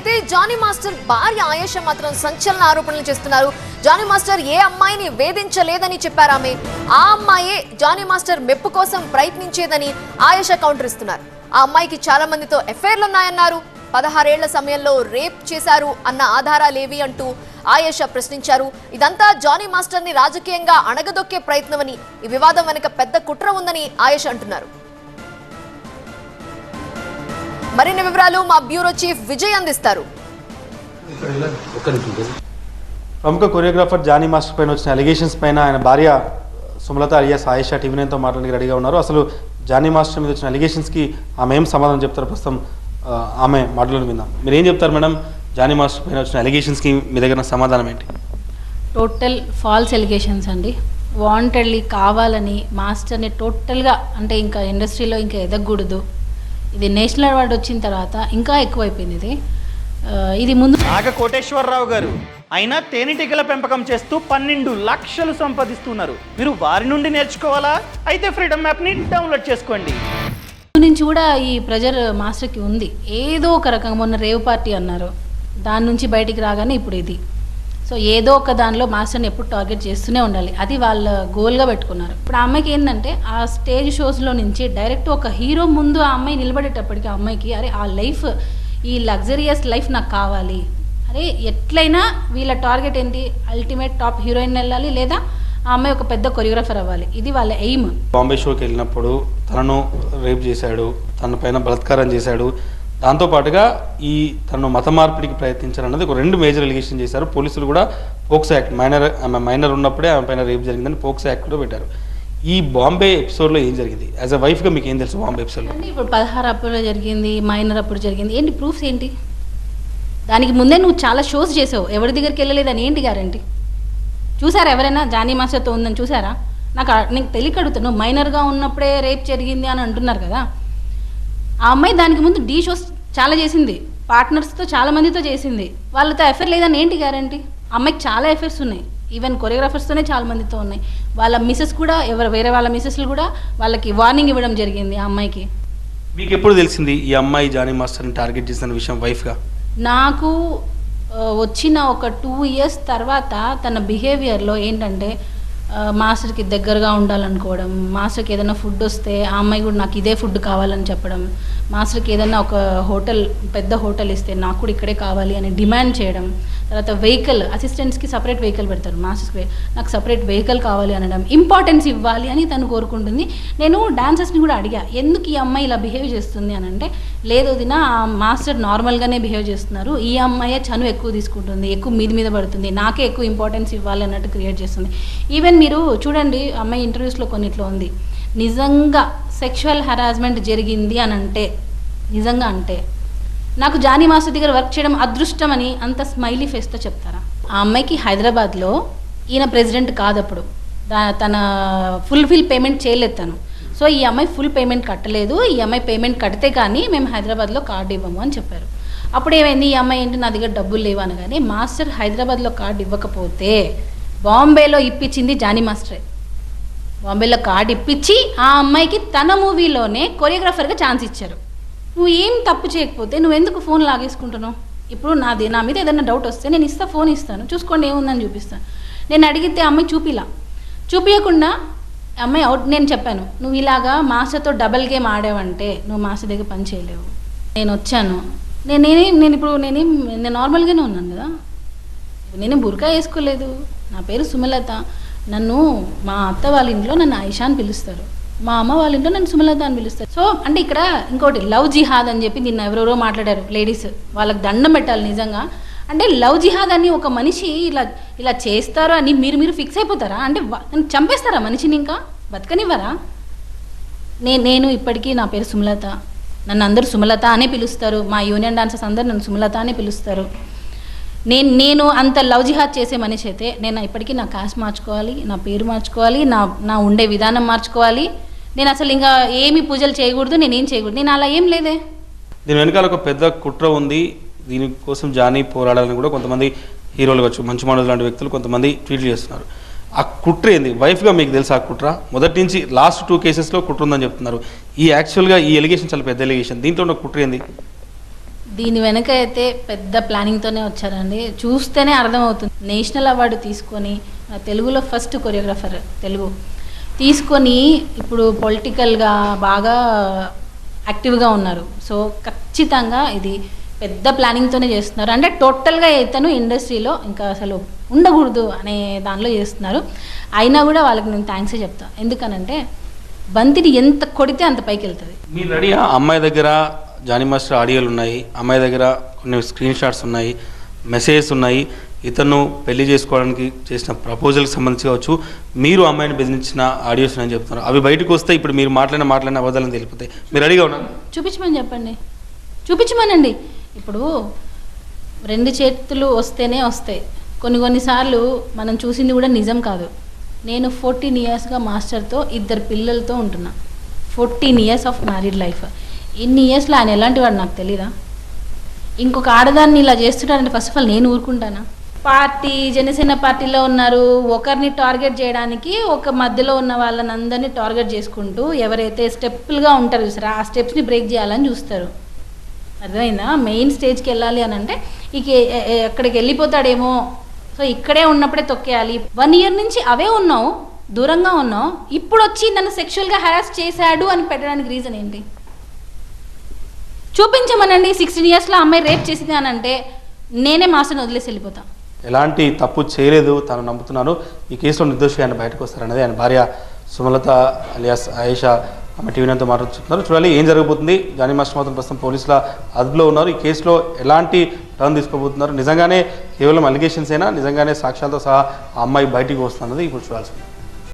అయితే Johnny master భార్య ఆయేష మాత్రం సంచలన ఆరోపణలు చేస్తున్నారు. జానీ మాస్టర్ ఏ అమ్మాయిని వేధించలేదని చెప్పారు ఆమె. ఆ అమ్మాయే జానీ మాస్టర్ మెప్పు కోసం ప్రయత్నించేదని ఆయేష కౌంటర్ ఇస్తున్నారు. ఆ అమ్మాయికి చాలా మందితో ఎఫ్ఐఆర్లు ఉన్నాయన్నారు. పదహారేళ్ళ సమయంలో రేప్ చేశారు అన్న ఆధారాలేవి అంటూ ఆయేష ప్రశ్నించారు. ఇదంతా జానీ మాస్టర్ని రాజకీయంగా అణగదొక్కే ప్రయత్నమని ఈ వివాదం వెనుక పెద్ద కుట్ర ఉందని ఆయేష అంటున్నారు. మరిన్ని వివరాలు మా బ్యూరో చీఫ్ విజయ్ అందిస్తారు. ప్రముఖ కొరియోగ్రాఫర్ జానీ మాస్టర్ పైన వచ్చిన అలిగేషన్స్ పైన ఆయన భార్య సుమలత అలియాస్ ఆయేషా టీవీ నైన్తో మాట్లాడడానికి రెడీగా ఉన్నారు. అసలు జానీ మాస్టర్ మీద వచ్చిన అలిగేషన్స్కి ఆమె ఏం సమాధానం చెప్తారు ప్రస్తుతం ఆమె మాటలను విందాం. మీరు ఏం చెప్తారు మేడం? జానీ మాస్టర్ పైన వచ్చిన అలిగేషన్స్కి మీ దగ్గర సమాధానం ఏంటి? టోటల్ ఫాల్స్ ఎలిగేషన్స్ అండి. వాంటెడ్లీ కావాలని మాస్టర్ని టోటల్గా అంటే ఇంకా ఇండస్ట్రీలో ఇంకా ఎదగకూడదు. ఇది నేషనల్ అవార్డు వచ్చిన తర్వాత ఇంకా ఎక్కువైపోయింది ఇది. ఇది ముందు నాగ కోటేశ్వరరావు గారు. అయినా తేనెటీగల పెంపకం చేస్తూ పన్నెండు లక్షలు సంపాదిస్తున్నారు. మీరు వారి నుండి నేర్చుకోవాలా? అయితే ఫ్రీడమ్ యాప్ని డౌన్లోడ్ చేసుకోండి. నుంచి కూడా ఈ ప్రెజర్ మాస్టర్కి ఉంది. ఏదో ఒక రకంగా మొన్న రేవ్ పార్టీ అన్నారు. దాని నుంచి బయటికి రాగానే ఇప్పుడు ఇది. సో ఏదో ఒక దానిలో మాస్టర్ని ఎప్పుడు టార్గెట్ చేస్తూనే ఉండాలి. అది వాళ్ళ గోల్గా పెట్టుకున్నారు. ఇప్పుడు ఆ అమ్మాయికి ఏంటంటే ఆ స్టేజ్ షోస్లో నుంచి డైరెక్ట్ ఒక హీరో ముందు ఆ అమ్మాయి నిలబడేటప్పటికి ఆ అమ్మాయికి అరే ఆ లైఫ్ ఈ లగ్జరియస్ లైఫ్ నాకు కావాలి. అరే ఎట్లయినా వీళ్ళ టార్గెట్ ఏంటి? అల్టిమేట్ టాప్ హీరోయిన్ వెళ్ళాలి లేదా ఆ అమ్మాయి ఒక పెద్ద కొరియోగ్రాఫర్ అవ్వాలి. ఇది వాళ్ళ ఎయిమ్. బాంబే షోకి వెళ్ళినప్పుడు తనను రేప్ చేశాడు తన పైన బలాత్కారం చేశాడు దాంతోపాటుగా ఈ తనను మత మార్పిడికి ప్రయత్నించారన్నది ఒక రెండు మేజర్ ఎలిగేషన్ చేశారు. పోలీసులు కూడా పోక్సో యాక్ట్ మైనర్ ఆమె మైనర్ ఉన్నప్పుడే ఆమె పైన రేపు జరిగిందని పోక్సో యాక్ట్ కూడా పెట్టారు. ఈ బాంబే ఎపిసోడ్లో ఏం జరిగింది? యాజ్ అ వైఫ్గా మీకు ఏం తెలుసు బాంబే ఎపిసోడ్లో ఇప్పుడు పదహారు అప్పుడు జరిగింది మైనర్ అప్పుడు జరిగింది. ఏంటి ప్రూఫ్స్ ఏంటి? దానికి ముందే నువ్వు చాలా షోస్ చేసావు. ఎవరి దగ్గరికి వెళ్ళలేదని ఏంటి గారంటీ చూసారా ఎవరైనా జానీ మాస్టర్తో ఉందని చూసారా? నాకు నీకు తెలియక అడుగుతాను మైనర్గా ఉన్నప్పుడే రేప్ జరిగింది అని అంటున్నారు కదా. ఆ అమ్మాయి దానికి ముందు డీ షోస్ చాలా చేసింది. పార్ట్నర్స్తో చాలా మందితో చేసింది. వాళ్ళతో ఎఫైర్ లేదని ఏంటి గ్యారంటీ? అమ్మాయికి చాలా ఎఫైర్స్ ఉన్నాయి. ఈవెన్ కొరియోగ్రాఫర్స్తోనే చాలా మందితో ఉన్నాయి. వాళ్ళ మిసెస్ కూడా ఎవరు వేరే వాళ్ళ మిసెస్లు కూడా వాళ్ళకి వార్నింగ్ ఇవ్వడం జరిగింది ఆ అమ్మాయికి. మీకు ఎప్పుడు తెలిసింది ఈ అమ్మాయి జానీ మాస్టర్ని టార్గెట్ చేసిన విషయం వైఫ్గా? నాకు వచ్చిన ఒక టూ ఇయర్స్ తర్వాత తన బిహేవియర్లో ఏంటంటే మాస్టర్కి దగ్గరగా ఉండాలనుకోవడం మాస్టర్కి ఏదైనా ఫుడ్ వస్తే ఆ అమ్మాయి కూడా నాకు ఇదే ఫుడ్ కావాలని చెప్పడం మాస్టర్కి ఏదైనా ఒక హోటల్ పెద్ద హోటల్ ఇస్తే నాకు కూడా ఇక్కడే కావాలి అని డిమాండ్ చేయడం తర్వాత వెహికల్ అసిస్టెంట్స్కి సపరేట్ వెహికల్ పెడతారు. మాస్టర్స్కి నాకు సపరేట్ వెహికల్ కావాలి అనడం ఇంపార్టెన్స్ ఇవ్వాలి అని తను కోరుకుంటుంది. నేను డాన్సర్స్ని కూడా అడిగా ఎందుకు ఈ అమ్మాయి ఇలా బిహేవ్ చేస్తుంది? అని అంటే లేదు వదిన ఆ మాస్టర్ నార్మల్గానే బిహేవ్ చేస్తున్నారు. ఈ అమ్మాయే చను ఎక్కువ తీసుకుంటుంది ఎక్కువ మీద మీద పడుతుంది నాకే ఎక్కువ ఇంపార్టెన్స్ ఇవ్వాలి అన్నట్టు క్రియేట్ చేస్తుంది. ఈవెన్ మీరు చూడండి అమ్మాయి ఇంటర్వ్యూస్లో కొన్నిట్లో ఉంది. నిజంగా సెక్షువల్ హెరాస్మెంట్ జరిగింది అని అంటే నిజంగా అంటే నాకు జానీ మాస్టర్ దగ్గర వర్క్ చేయడం అదృష్టం అని అంత స్మైలీ ఫేస్తో చెప్తారా? ఆ అమ్మాయికి హైదరాబాద్లో ఈయన ప్రెసిడెంట్ కాదప్పుడు. దా- తన ఫుల్ఫిల్ పేమెంట్ చేయలేదు తను. సో ఈ అమ్మాయి ఫుల్ పేమెంట్ కట్టలేదు. ఈ అమ్మాయి పేమెంట్ కడితే కానీ మేము హైదరాబాద్లో కార్డు ఇవ్వము అని చెప్పారు. అప్పుడు ఏమైంది? ఈ అమ్మాయి ఏంటి? నా దగ్గర డబ్బులు లేవు అనగానే మాస్టర్ హైదరాబాద్లో కార్డు ఇవ్వకపోతే బాంబేలో ఇప్పించింది జానీ మాస్టరే. బాంబేలో కార్డు ఇప్పించి ఆ అమ్మాయికి తన మూవీలోనే కొరియోగ్రాఫర్గా ఛాన్స్ ఇచ్చారు. నువ్వు ఏం తప్పు చేయకపోతే నువ్వు ఎందుకు ఫోన్ లాగేసుకుంటున్నావు? ఇప్పుడు నాది నా మీద ఏదైనా డౌట్ వస్తే నేను ఇస్తా ఫోన్ ఇస్తాను. చూసుకోండి ఏముందని చూపిస్తాను. నేను అడిగితే అమ్మాయి చూపిలా. చూపించకుండా అమ్మాయి అవుట్ నేను చెప్పాను నువ్వు ఇలాగా మాస్టర్తో డబల్ గేమ్ ఆడావంటే నువ్వు మాస్టర్ దగ్గర పని చేయలేవు. నేను వచ్చాను. నేను నేనేం నేను ఇప్పుడు నేనేం నేను నార్మల్గానే ఉన్నాను కదా. నేను బుర్కా వేసుకోలేదు. నా పేరు సుమలత. నన్ను మా అత్త వాళ్ళ ఇంట్లో నన్ను ఐషా అని పిలుస్తారు. మా అమ్మ వాళ్ళ ఇంట్లో నన్ను సుమలత అని పిలుస్తారు. సో అంటే ఇక్కడ ఇంకోటి లవ్ జిహాద్ అని చెప్పి నిన్న ఎవరెవరో మాట్లాడారు లేడీస్. వాళ్ళకి దండం పెట్టాలి నిజంగా. అంటే లవ్ జిహాద్ అని ఒక మనిషి ఇలా ఇలా చేస్తారు అని మీరు మీరు ఫిక్స్ అయిపోతారా? అంటే నన్ను చంపేస్తారా మనిషిని ఇంకా? బతకనివ్వరా? నే నేను ఇప్పటికీ నా పేరు సుమలత. నన్ను అందరూ సుమలత అనే పిలుస్తారు. మా యూనియన్ డాన్సర్స్ అందరు నన్ను సుమలత అనే పిలుస్తారు. నేను నేను అంత లవ్ జిహాద్ చేసే మనిషి అయితే నేను ఇప్పటికీ నా కాస్ట్ మార్చుకోవాలి నా పేరు మార్చుకోవాలి నా నా ఉండే విధానం మార్చుకోవాలి. నేను అసలు ఇంకా ఏమి పూజలు చేయకూడదు నేను ఏం చేయకూడదు. నేను అలా ఏం లేదే. దీని వెనకాల ఒక పెద్ద కుట్ర ఉంది. దీనికోసం జానీ పోరాడాలని కూడా కొంతమంది హీరోలు కావచ్చు మంచి మనుషులు లాంటి వ్యక్తులు కొంతమంది ట్వీట్లు చేస్తున్నారు. ఆ కుట్ర ఏంది? వైఫ్గా మీకు తెలుసా ఆ కుట్ర? మొదటి నుంచి లాస్ట్ టూ కేసెస్లో కుట్ర ఉందని చెప్తున్నారు. ఈ యాక్చువల్గా ఈ ఎలిగేషన్ చాలా పెద్ద ఎలిగేషన్ దీంట్లో ఉన్న కుట్ర ఏంది? దీని వెనక అయితే పెద్ద ప్లానింగ్తోనే వచ్చారండి. చూస్తేనే అర్థమవుతుంది. నేషనల్ అవార్డు తీసుకొని తెలుగులో ఫస్ట్ కొరియోగ్రాఫర్ తెలుగు. తీసుకొని ఇప్పుడు పొలిటికల్గా బాగా యాక్టివ్గా ఉన్నారు. సో ఖచ్చితంగా ఇది పెద్ద ప్లానింగ్తోనే చేస్తున్నారు. అంటే టోటల్గా ఇతను ఇండస్ట్రీలో ఇంకా అసలు ఉండకూడదు అనే దానిలో చేస్తున్నారు. అయినా కూడా వాళ్ళకి నేను థ్యాంక్సే చెప్తాను ఎందుకనంటే బంతిని ఎంత కొడితే అంత పైకి వెళ్తుంది. మీరు రెడీ అమ్మాయి దగ్గర జానీ మాస్టర్ ఆడియోలు ఉన్నాయి. అమ్మాయి దగ్గర కొన్ని స్క్రీన్ షాట్స్ ఉన్నాయి. మెసేజెస్ ఉన్నాయి. ఇతను పెళ్ళి చేసుకోవడానికి చేసిన ప్రపోజల్కి సంబంధించి కావచ్చు మీరు అమ్మాయిని బెదిరించిన ఆడియోస్ అని చెప్తున్నారు. అవి బయటకు వస్తే ఇప్పుడు మీరు మాట్లాడిన మాట్లాడిన అబద్ధాలను తెలిపితే మీరు రెడీగా ఉన్నారు చూపించమని చెప్పండి. చూపించమనండి. ఇప్పుడు రెండు చేతులు వస్తేనే వస్తాయి. కొన్ని కొన్నిసార్లు మనం చూసింది కూడా నిజం కాదు. నేను ఫోర్టీన్ ఇయర్స్గా మాస్టర్తో ఇద్దరు పిల్లలతో ఉంటున్నా. Fourteen years of married life. ఇన్ని ఇయర్స్లో ఆయన ఎలాంటి వాడు నాకు తెలీదా? ఇంకొక ఆడదాన్ని ఇలా చేస్తున్నాడంటే ఫస్ట్ ఆఫ్ ఆల్ నేను ఊరుకుంటానా? పార్టీ జనసేన పార్టీలో ఉన్నారు. ఒకరిని టార్గెట్ చేయడానికి ఒక మధ్యలో ఉన్న వాళ్ళని అందరినీ టార్గెట్ చేసుకుంటూ ఎవరైతే స్టెప్పులుగా ఉంటారు చూసారా ఆ స్టెప్స్ని బ్రేక్ చేయాలని చూస్తారు. అర్థమైందా? మెయిన్ స్టేజ్కి వెళ్ళాలి అని అంటే ఇక ఎక్కడికి వెళ్ళిపోతాడేమో. సో ఇక్కడే ఉన్నప్పుడే తొక్కేయాలి. వన్ ఇయర్ నుంచి అవే ఉన్నావు దూరంగా ఉన్నావు. ఇప్పుడు వచ్చి నన్ను సెక్షువల్గా హెరాస్ చేశాడు అని పెట్టడానికి రీజన్ ఏంటి? చూపించమనండి. సిక్స్టీన్ ఇయర్స్లో అమ్మాయి రేప్ చేసింది అని అంటే నేనే మాస్టర్ని వదిలేసి వెళ్ళిపోతాను ఎలాంటి తప్పు చేయలేదు తాను నమ్ముతున్నాను. ఈ కేసులో నిర్దోషి ఆయన బయటకు వస్తారన్నది ఆయన భార్య సుమలత అలియాస్ ఆయేషా ఆమె టీవీ నైన్తో మాట్లాడుతున్నారు చూడాలి ఏం జరగబోతుంది? జానీ మాస్టర్ మాత్రం ప్రస్తుతం పోలీసుల అదుపులో ఉన్నారు. ఈ కేసులో ఎలాంటి టర్న్ తీసుకోబోతున్నారు? నిజంగానే కేవలం అలిగేషన్స్ అయినా నిజంగానే సాక్ష్యాలతో సహా ఆ అమ్మాయి బయటికి వస్తున్నది ఇప్పుడు చూడాల్సింది.